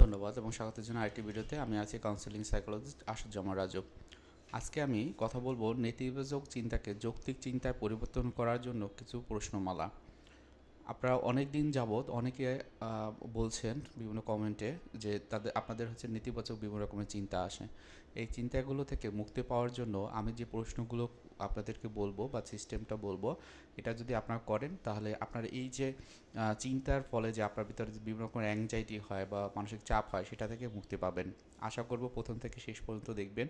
ধন্যবাদ এবং স্বাগতের জন্য আরেকটি ভিডিওতে আমি আছি কাউন্সিলিং সাইকোলজিস্ট আশুজ্জামান রাজু। আজকে আমি কথা বলব নেতিবাচক চিন্তাকে যৌক্তিক চিন্তায় পরিবর্তন করার জন্য কিছু প্রশ্নমালা। আপনারা অনেক দিন যাবৎ অনেকে বলছেন বিভিন্ন কমেন্টে যে তাদের, আপনাদের হচ্ছে নেতিবাচক বিভিন্ন রকমের চিন্তা আসে। এই চিন্তাগুলো থেকে মুক্তি পাওয়ার জন্য আমি যে প্রশ্নগুলো আপনাদেরকে বলব বা সিস্টেমটা বলব, এটা যদি আপনারা করেন তাহলে আপনার এই যে চিন্তার ফলে যে আপনার ভিতরে বিভিন্ন রকমের অ্যাংজাইটি হয় বা মানসিক চাপ হয় সেটা থেকে মুক্তি পাবেন। আশা করব প্রথম থেকে শেষ পর্যন্ত দেখবেন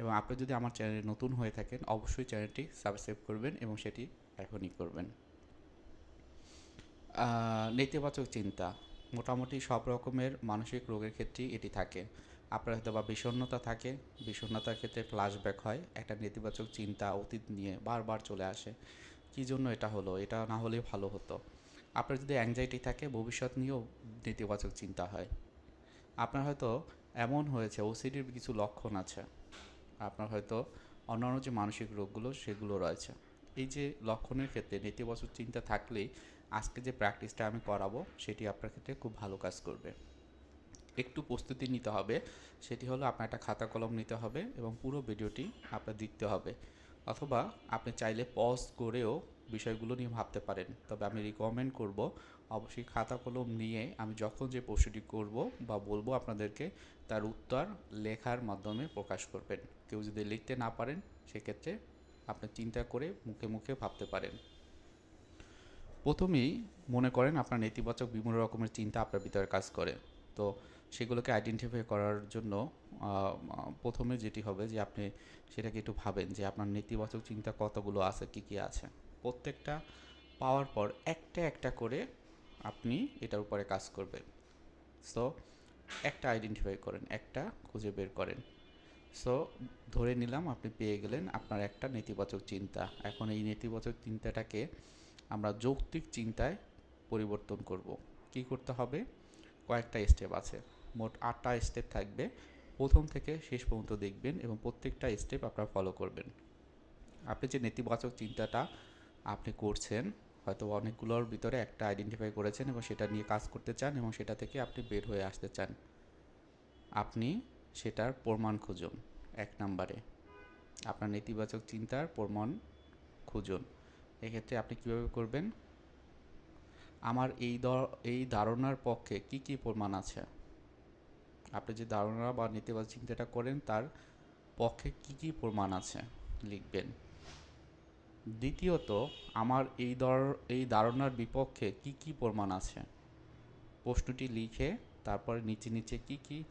এবং আপনি যদি আমার চ্যানেলে নতুন হয়ে থাকেন অবশ্যই চ্যানেলটি সাবস্ক্রাইব করবেন এবং সেটি এখনই করবেন। নেতিবাচক চিন্তা। মোটামুটি সব রকমের মানসিক রোগের ক্ষেত্রেই এটি থাকে। আপনার হয়তো বা বিষণ্ণতা থাকে, বিষণ্ণতার ক্ষেত্রে ফ্ল্যাশব্যাক হয়, একটা নেতিবাচক চিন্তা, অতীত নিয়ে বারবার চলে আসে। কী জন্য এটা হলো? এটা না হলে ভালো হতো। আপনার যদি অ্যাংজাইটি থাকে, ভবিষ্যৎ নিয়েও নেতিবাচক চিন্তা হয়। আপনার হয়তো এমন হয়েছে ওসিডির কিছু লক্ষণ আছে। আপনার হয়তো অন্যান্য যে মানসিক রোগগুলো, সেগুলো রয়েছে। এই যে লক্ষণের ক্ষেত্রে নেতিবাচক চিন্তা থাকলেই আজকে যে প্র্যাকটিসটা আমি করাবো, সেটি আপনার ক্ষেত্রে খুব ভালো কাজ করবে। একটু প্রস্তুতি নিতে হবে। সেটি হলো আপনার একটা খাতা কলম নিতে হবে এবং পুরো ভিডিওটি আপনার দেখতে হবে। অথবা আপনি চাইলে পজ করেও বিষয়গুলো নিয়ে ভাবতে পারেন। তবে আমি রিকমেন্ড করব, অবশ্যই খাতা কলম নিয়ে আমি যখন যে প্রশ্নটি করব বা বলব আপনাদেরকে, তার উত্তর লেখার মাধ্যমে প্রকাশ করবেন। কেউ যদি লিখতে না পারেন, সেক্ষেত্রে আপনি চিন্তা করে মুখে মুখে ভাবতে পারেন। প্রথমেই মনে করেন আপনার নেতিবাচক বিভিন্ন রকমের চিন্তা আপনার ভিতরে কাজ করে। তো সেগুলোকে আইডেন্টিফাই করার জন্য প্রথমে যেটি হবে যে আপনি সেটাকে একটু ভাবেন যে আপনার নেতিবাচক চিন্তা কতগুলো আছে, কী কী আছে। প্রত্যেকটা পাওয়ার পর একটা একটা করে আপনি এটার উপরে কাজ করবেন। সো একটা আইডেন্টিফাই করেন, একটা খুঁজে বের করেন। সো ধরে নিলাম আপনি পেয়ে গেলেন আপনার একটা নেতিবাচক চিন্তা। এখন এই নেতিবাচক চিন্তাটাকে আমরা যৌক্তিক চিন্তায় পরিবর্তন করব। কি করতে হবে? কয়েকটা স্টেপ আছে। মোট আটটা স্টেপ থাকবে। প্রথম থেকে শেষ পর্যন্ত দেখবেন এবং প্রত্যেকটা স্টেপ আপনারা ফলো করবেন। আপনি যে নেতিবাচক চিন্তাটা আপনি করছেন, হয়তো অনেকগুলোর ভিতরে একটা আইডেন্টিফাই করেছেন এবং সেটা নিয়ে কাজ করতে চান এবং সেটা থেকে আপনি বের হয়ে আসতে চান। আপনি সেটার প্রমাণ খুঁজুন এক নম্বরে। আপনার নেতিবাচক চিন্তার প্রমাণ খুঁজুন। এক্ষেত্রে আপনি কীভাবে করবেন? আমার এই এই ধারণার পক্ষে কি কি প্রমাণ আছে? আপনি যে ধারণা বা নেতিবাচক চিন্তাটা করেন, তার পক্ষে কি কি প্রমাণ আছে লিখবেন? দ্বিতীয়ত, আমার এই দর এই ধারণার বিপক্ষে কি কি প্রমাণ আছে? প্রশ্নটি লিখে, তারপরে নিচে নিচে কি কি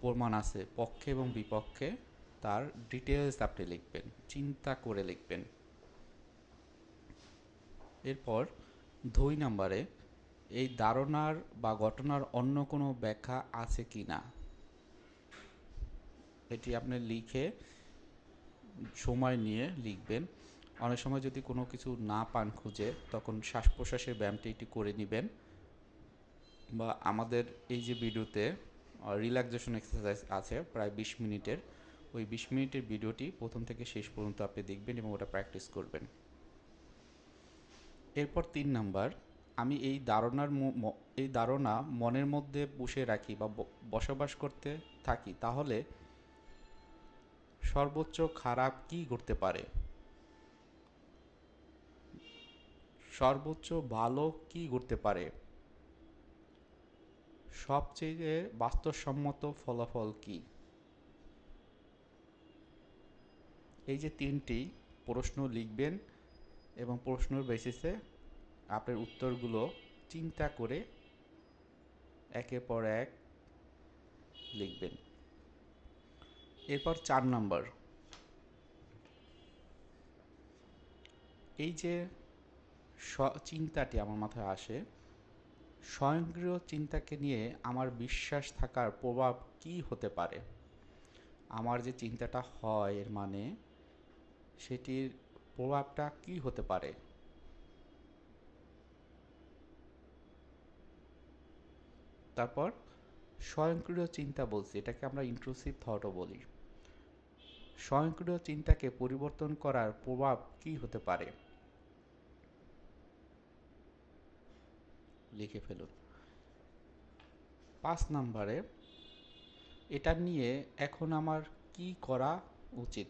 প্রমাণ আছে, পক্ষে এবং বিপক্ষে, তার ডিটেলস আপনি লিখবেন, চিন্তা করে লিখবেন। এরপর, দুই নম্বরে এই ধারণার বা ঘটনার অন্য কোনো ব্যাখ্যা আছে কি না? এটি আপনি লিখে সময় নিয়ে লিখবেন। অনেক সময় যদি কোনো কিছু না পান খুঁজে, তখন শ্বাস প্রশ্বাসের ব্যায়ামটি একটি করে নেবেন। বা আমাদের এই যে ভিডিওতে রিল্যাক্সেশন এক্সারসাইজ আছে প্রায় বিশ মিনিটের, ওই বিশ মিনিটের ভিডিওটি প্রথম থেকে শেষ পর্যন্ত আপনি দেখবেন এবং ওটা প্র্যাকটিস করবেন। এরপর তিন নাম্বার আমি এই ধারণার এই ধারণা মনের মধ্যে পুষে রাখি বা ব- বসবাস করতে থাকি, তাহলে সর্বোচ্চ খারাপ কি ঘটতে পারে? সর্বোচ্চ ভালো কি ঘটতে পারে? সবচেয়ে বাস্তবসম্মত ফলাফল কি? এই যে তিনটি প্রশ্ন লিখবেন এবং প্রশ্নের বেসিসে আপনার উত্তরগুলো চিন্তা করে একের পর এক লিখবেন। এরপর চার নাম্বার। এই যে চিন্তাটি আমার মাথায় আসে, স্বয়ংক্রিয় চিন্তাকে নিয়ে আমার বিশ্বাস থাকার প্রভাব কি হতে পারে? আমার যে চিন্তাটা হয় এর মানে সেটির প্রভাবটা কি হতে পারে? তারপর স্বয়ংক্রিয় চিন্তা বলছি, এটাকে আমরা ইন্ট্রুসিভ থটও বলি। স্বয়ংক্রিয় চিন্তাকে পরিবর্তন করার প্রভাব কি হতে পারে? লিখে ফেলুন। পাঁচ নাম্বারে, এটা নিয়ে এখন আমার কি করা উচিত?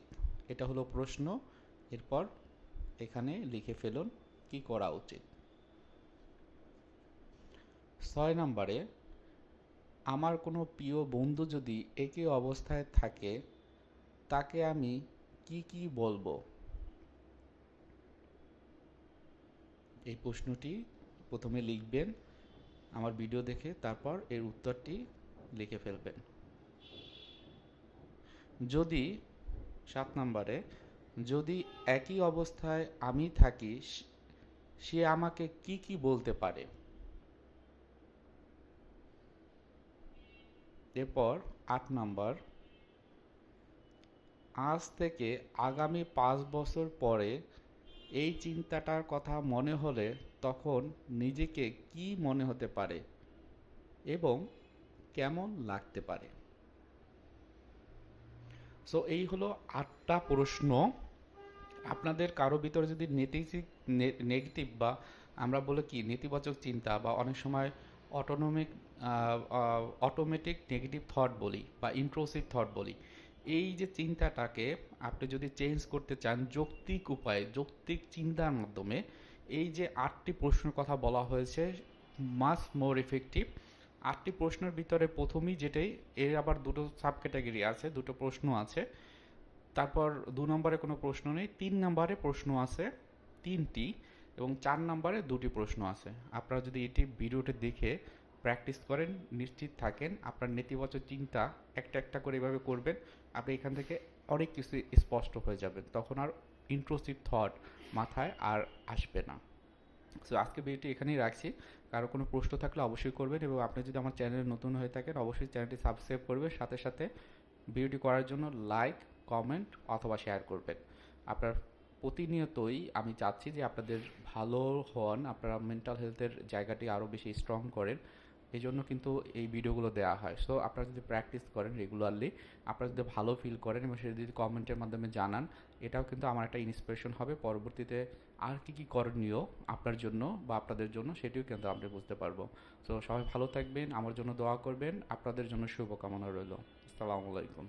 এটা হলো প্রশ্ন। এরপর এখানে লিখে ফেলুন কি করা উচিত। ছয় নম্বরে আমার কোনো প্রিয় বন্ধু যদি একই অবস্থায় থাকে, তাকে আমি কি কি বলব? এই প্রশ্নটি প্রথমে লিখবেন, আমার ভিডিও দেখে তারপর এর উত্তরটি লিখে ফেলবেন। যদি, সাত নম্বরে, যদি একই অবস্থায় আমি থাকি, সে- আমাকে কি কি বলতে পারে? এরপর আট নাম্বার। আজ থেকে আগামী পাঁচ বছর পরে এই চিন্তাটার কথা মনে হলে তখন নিজেকে কি মনে হতে পারে এবং কেমন লাগতে পারে? সো এই হলো আটটা প্রশ্ন। আপনাদের কারও ভিতরে যদি নেতিবাচক নেগেটিভ বা আমরা বলে কি, নেতিবাচক চিন্তা বা অনেক সময় অটোনমিক অটোমেটিক নেগেটিভ থট বলি বা ইন্ট্রোসিভ থট বলি। এই যে চিন্তাটাকে আপনি যদি চেঞ্জ করতে চান যৌক্তিক উপায়ে, যৌক্তিক চিন্তার মাধ্যমে, এই যে আটটি প্রশ্নের কথা বলা হয়েছে মাস মোর ইফেক্টিভ আটটি প্রশ্নের ভিতরে প্রথমেই যেটাই, এর আবার দুটো সাব ক্যাটাগরি আছে, দুটো প্রশ্ন আছে। তারপর দু নম্বরে কোনো প্রশ্ন নেই, তিন নম্বরে প্রশ্ন আছে, তিনটি এবং চার নম্বরে দুটি প্রশ্ন আছে। আপনারা যদি এটি ভিডিওটি দেখে প্র্যাকটিস করেন, নিশ্চিত থাকেন, আপনার নেতিবাচক চিন্তা একটা একটা করে এভাবে করবেন, আপনি এখান থেকে অনেক কিছু স্পষ্ট হয়ে যাবেন। তখন আর ইন্ট্রোসিভ থট মাথায় আর আসবে না। সো আজকে ভিডিওটি এখানেই রাখছি। কারও কোনো প্রশ্ন থাকলে অবশ্যই করবেন এবং আপনি যদি আমার চ্যানেলে নতুন হয়ে থাকেন, অবশ্যই চ্যানেলটি সাবস্ক্রাইব করবেন। সাথে সাথে ভিডিওটি করার জন্য লাইক কমেন্ট অথবা শেয়ার করবেন। আপনার প্রতিনিয়তই আমি চাচ্ছি যে আপনাদের ভালো হন, আপনারা মেন্টাল হেলথের জায়গাটি আরও বেশি স্ট্রং করেন। এই জন্য কিন্তু এই ভিডিওগুলো দেওয়া হয়। সো আপনারা যদি প্র্যাকটিস করেন রেগুলারলি আপনারা যদি ভালো ফিল করেন এবং সেটা যদি কমেন্টের মাধ্যমে জানান, এটাও কিন্তু আমার একটা ইন্সপিরেশন হবে। পরবর্তীতে আর কী কী করণীয় আপনার জন্য বা আপনাদের জন্য সেটিও কিন্তু আমরা বুঝতে পারব। সো সবাই ভালো থাকবেন, আমার জন্য দোয়া করবেন, আপনাদের জন্য শুভকামনা রইল। আসসালামু আলাইকুম।